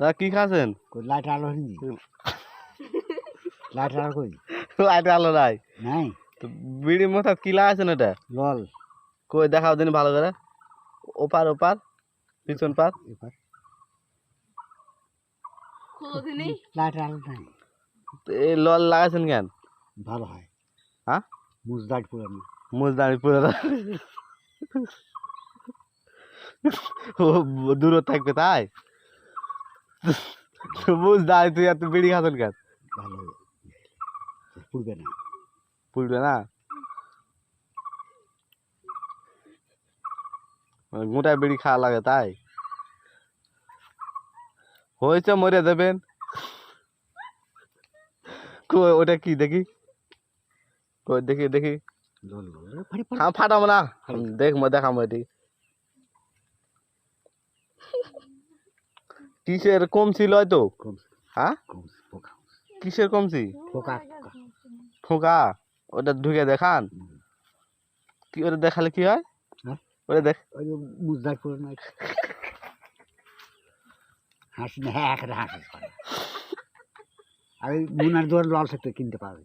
তা কি খাচ্ছেন কই লাইট আলো লাইট আলো কই? লাইট আলো নাই? নাই। তো বিড়ি মাথাত কি লাগাইছেন এটা? লল। কই দেখাও দিন ভালো করে। ওপার ওপার পিছন পার। কোনদিনই লাইট আলো নাই। এই লল লাগাইছেন কেন? ভালো হয়। হ্যাঁ মুজদাট পুরানো মুজদানি পুরো ও দূর থাকবে তাই? বুঝদানি তুই এত বিড়ি খাচ্ছেন কেন ভালো পুড়বে না পুড়বে না মানে গোটা বিড়ি খাওয়া লাগে তাই হয়েছে মরে দেবেন কই ওটা কি দেখি কই দেখি দেখি লল লল ফাড়ি ফাড়ি হ্যাঁ ফাটাবো না দেখ মো দেখাবো কিসের কম হ্যাঁ? কম কিসের কমছি? পোকা। পোকা ফোকা। ওটা ঢুকে দেখান। কি ওটা দেখালে কি হয়? হ্যাঁ? ওটা দেখ। হাসি না হ্যাঁ হাসি আর মুনার দোয়ার লল সেটা কিনতে পারবে।